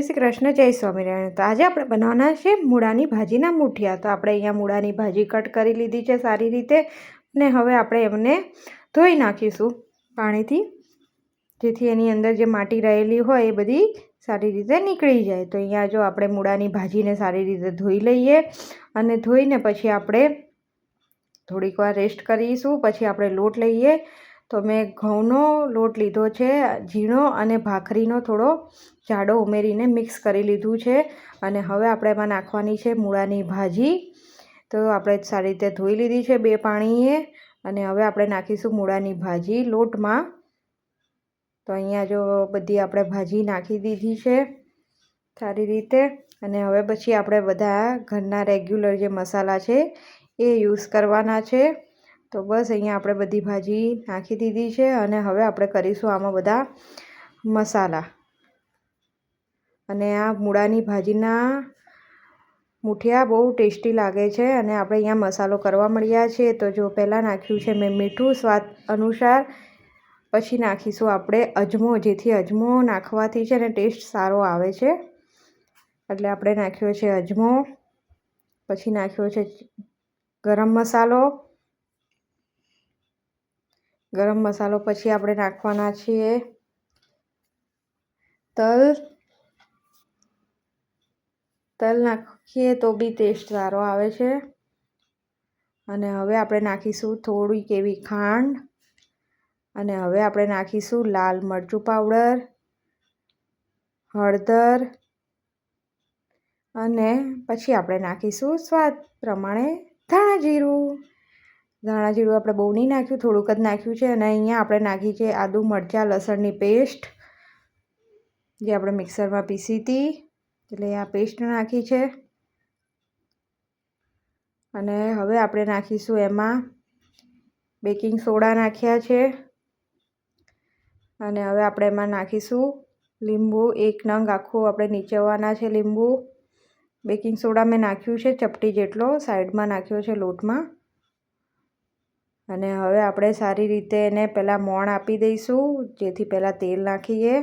જય શ્રી કૃષ્ણ, જય સ્વામિનારાયણ. તો આજે આપણે બનાવવાના છે મૂળાની ભાજીના મૂઠિયા. તો આપણે અહીંયા મૂળાની ભાજી કટ કરી લીધી છે સારી રીતે ને હવે આપણે એમને ધોઈ નાખીશું પાણીથી, જેથી એની અંદર જે માટી રહેલી હોય એ બધી સારી રીતે નીકળી જાય. તો અહીંયા જો આપણે મૂળાની ભાજીને સારી રીતે ધોઈ લઈએ અને ધોઈને પછી આપણે થોડીક વાર રેસ્ટ કરીશું. પછી આપણે લોટ લઈએ તો મેં ઘઉંનો લોટ લીધો છે, ઝીણો અને ભાખરીનો થોડો જાડો ઉમેરીને મિક્સ કરી લીધું છે અને હવે આપણે એમાં નાખવાની છે મૂળાની ભાજી. તો આપણે સારી રીતે ધોઈ લીધી છે બે પાણીએ અને હવે આપણે નાખીશું મૂળાની ભાજી લોટમાં. તો અહીંયા જો બધી આપણે ભાજી નાખી દીધી છે સારી રીતે અને હવે પછી આપણે બધા ઘરના રેગ્યુલર જે મસાલા છે એ યુઝ કરવાના છે. તો બસ અહીંયા આપણે બધી ભાજી નાખી દીધી છે અને હવે આપણે કરીશું આમાં બધા મસાલા. અને આ મૂળાની ભાજીના મૂઠિયા બહુ ટેસ્ટી લાગે છે અને આપણે અહીંયા મસાલો કરવા મળ્યા છે. તો જો પહેલાં નાખ્યું છે મેં મીઠું સ્વાદ અનુસાર, પછી નાખીશું આપણે અજમો, જેથી અજમો નાખવાથી છે ને ટેસ્ટ સારો આવે છે. એટલે આપણે નાખ્યો છે અજમો, પછી નાખ્યો છે ગરમ મસાલો ગરમ મસાલો પછી આપણે નાખવાના છીએ. તલ. તલ નાખીએ તો બી ટેસ્ટ સારો આવે છે. અને હવે આપણે નાખીશું થોડીક એવી ખાંડ. અને હવે આપણે નાખીશું લાલ મરચું પાવડર, હળદર અને પછી આપણે નાખીશું સ્વાદ પ્રમાણે ધાણા જીરું. ધાણા જીરું આપણે બહુ નહીં નાખ્યું, થોડુંક જ નાખ્યું છે અને અહીંયા આપણે નાખી છે આદુ, મરચાં, લસણની પેસ્ટ, જે આપણે મિક્સરમાં પીસી હતી. એટલે આ પેસ્ટ નાખી છે. અને હવે આપણે નાખીશું એમાં બેકિંગ સોડા નાખ્યા છે. અને હવે આપણે એમાં નાખીશું લીંબુ, એક નંગ આખું આપણે નીચેવાના છે લીંબુ. બેકિંગ સોડા મેં નાખ્યું છે ચપટી જેટલો, સાઈડમાં નાખ્યો છે લોટમાં. અને હવે આપણે સારી રીતે એને પહેલાં મોણ આપી દઈશું, જેથી પહેલાં તેલ નાખીએ.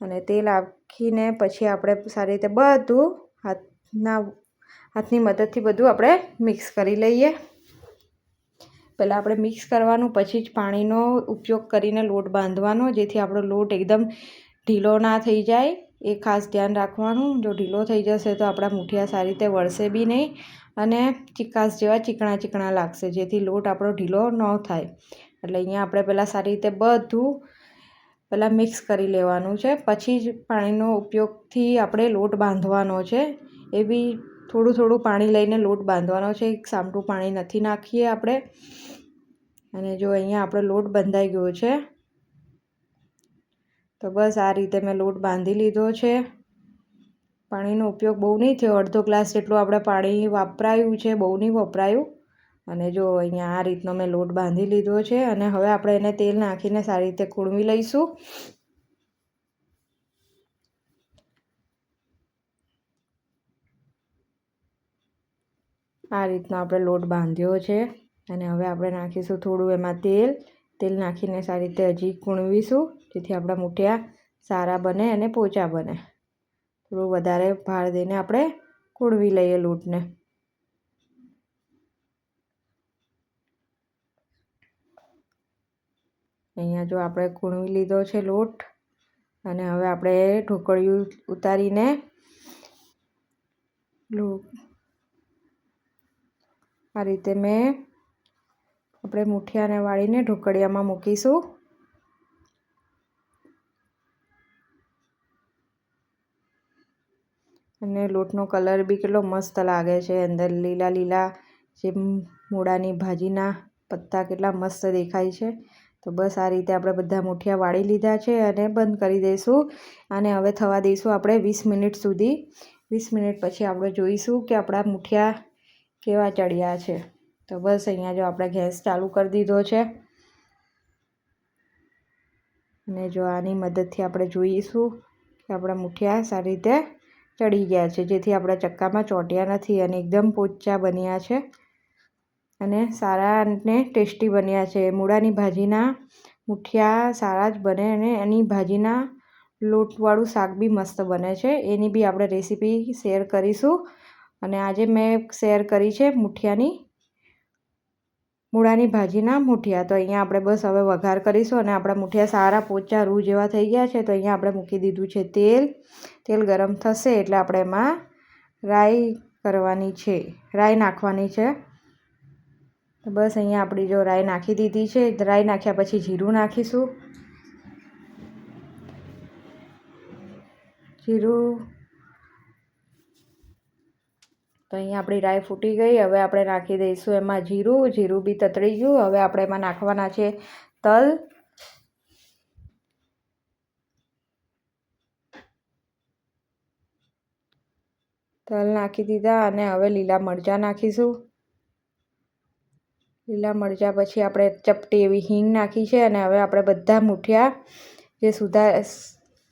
અને તેલ નાખીને પછી આપણે સારી રીતે બધું હાથના, હાથની મદદથી બધું આપણે મિક્સ કરી લઈએ. પહેલાં આપણે મિક્સ કરવાનું, પછી જ પાણીનો ઉપયોગ કરીને લોટ બાંધવાનો, જેથી આપણો લોટ એકદમ ઢીલો ના થઈ જાય. એ ખાસ ધ્યાન રાખવાનું, જો ઢીલો થઈ જશે તો આપણા મુઠિયા સારી રીતે વળશે બી નહીં. અને ચિકાસ જેવા ચીકણા ચીકણા લાગશે, જેથી લોટ આપણો ઢીલો ન થાય. એટલે અહીંયા આપણે પહેલાં સારી રીતે બધું પહેલાં મિક્સ કરી લેવાનું છે. પછી જ પાણીનો ઉપયોગથી આપણે લોટ બાંધવાનો છે. એ બી થોડું થોડું પાણી લઈને લોટ બાંધવાનો છે. એક સામટું પાણી નથી નાખીએ આપણે. અને જો અહીંયા આપણો લોટ બંધાઈ ગયો છે, તો બસ આ રીતે મેં લોટ બાંધી લીધો છે. પાણીનો ઉપયોગ બહુ નહીં થયો. અડધો ગ્લાસ જેટલું આપણે પાણી વાપરાયું છે, બહુ નહીં વપરાયું. અને જો અહીંયા આ રીતનો મેં લોટ બાંધી લીધો છે અને હવે આપણે એને તેલ નાખીને સારી રીતે કૂણવી લઈશું. આ રીતનો આપણે લોટ બાંધ્યો છે અને હવે આપણે નાખીશું થોડું એમાં તેલ. તેલ નાખીને સારી રીતે હજી કૂણવીશું જેથી આપણા મૂઠિયા સારા બને અને પોચા બને. થોડું વધારે ભાર દઈને આપણે કૂળવી લઈએ લોટને. અહીંયા જો આપણે કૂણવી લીધો છે લોટ અને હવે આપણે ઢોકળિયું ઉતારીને આ રીતે મેં આપણે મુઠિયાને વાળીને ઢોકળિયામાં મૂકીશું. અને લોટનો કલર બી કેટલો મસ્ત લાગે છે. અંદર લીલા લીલા જે મૂળાની ભાજીના પત્તા કેટલા મસ્ત દેખાય છે. તો બસ આ રીતે આપણે બધા મુઠિયા વાળી લીધા છે અને બંધ કરી દઈશું. અને હવે થવા દઈશું આપણે વીસ મિનિટ સુધી. વીસ મિનિટ પછી આપણે જોઈશું કે આપણા મુઠિયા કેવા ચડ્યા છે. તો બસ અહીંયા જો આપણે ગેસ ચાલુ કરી દીધો છે. અને જો આની મદદથી આપણે જોઈશું કે આપણા મુઠિયા સારી રીતે ચડી ગયા છે, જેથી આપણા ચક્કામાં ચોંટ્યા નથી અને એકદમ પોચા બન્યા છે અને સારા અને ટેસ્ટી બન્યા છે. મૂળાની ભાજીના મુઠિયા સારા જ બને અને એની ભાજીના લોટવાળું શાક બી મસ્ત બને છે. એની બી આપણે રેસીપી શેર કરીશું અને આજે મેં શેર કરી છે મુઠિયાની મૂળાની ભાજીના મૂઠિયા. તો અહીંયા આપણે બસ હવે વઘાર કરીશું અને આપણા મૂઠિયા સારા પોચા રૂ જેવા થઈ ગયા છે. તો અહીંયા આપણે મૂકી દીધું છે તેલ. તેલ ગરમ થશે એટલે આપણે એમાં રાઈ કરવાની છે. રાઈ નાખવાની છે. તો બસ અહીંયા આપણી જો રાઈ નાખી દીધી છે. રાઈ નાખ્યા પછી જીરું નાખીશું. જીરું તો અહીંયા આપણી રાઈ ફૂટી ગઈ. હવે આપણે નાખી દઈશું એમાં જીરું. જીરું બી તતળી ગયું. હવે આપણે એમાં નાખવાના છે તલ. તલ નાખી દીધા અને હવે લીલા મરચાં નાખીશું. લીલા મરચાં પછી આપણે ચપટી એવી હિંગ નાખી છે અને હવે આપણે બધા મૂઠિયા જે સુધા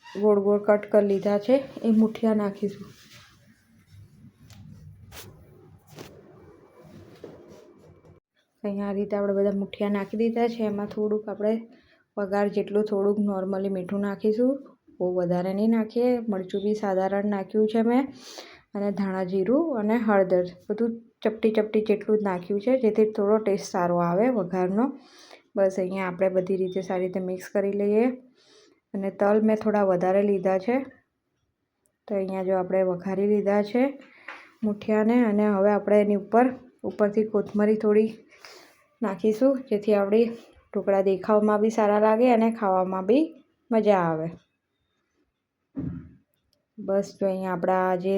ગોળ ગોળ કટ કરી લીધા છે એ મુઠિયા નાખીશું. અહીંયા આ રીતે આપણે બધા મુઠિયા નાખી દીધા છે. એમાં થોડુંક આપણે વઘાર જેટલું થોડુંક નોર્મલી મીઠું નાખીશું. બહુ વધારે નહીં નાખીએ. મરચું બી સાધારણ નાખ્યું છે મેં. અને ધાણા જીરું અને હળદર. બધું ચપટી ચપટી જેટલું જ નાખ્યું છે, જેથી થોડો ટેસ્ટ સારો આવે વઘારનો. બસ અહીંયા આપણે બધી રીતે સારી રીતે મિક્સ કરી લઈએ. અને તલ મેં થોડા વધારે લીધા છે. તો અહીંયા જો આપણે વઘારી લીધા છે મુઠિયાને. અને હવે આપણે એની ઉપર, ઉપરથી કોથમરી થોડી નાખીશું, જેથી આપણી ઢોકળા દેખાવમાં બી સારા લાગે અને ખાવામાં બી મજા આવે. બસ જો અહીંયા આપણા જે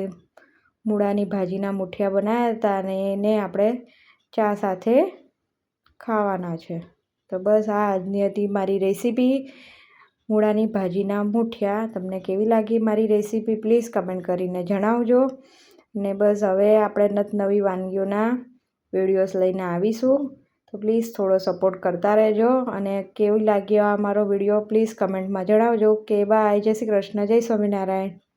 મૂળાની ભાજીના મુઠિયા બનાવ્યા હતા અને એને આપણે ચા સાથે ખાવાના છે. તો બસ આ આજની હતી મારી રેસીપી મૂળાની ભાજીના મુઠિયા. તમને કેવી લાગી મારી રેસીપી પ્લીઝ કમેન્ટ કરીને જણાવજો. ને બસ હવે આપણે નત નવી વાનગીઓના વિડીયોઝ લઈને આવીશું. તો પ્લીઝ થોડો સપોર્ટ કરતા રહેજો અને કેવી લાગ્યો આ મારો વીડિયો પ્લીઝ કમેન્ટમાં જણાવજો. કે બાય જય શ્રી કૃષ્ણ. જય સ્વામિનારાયણ.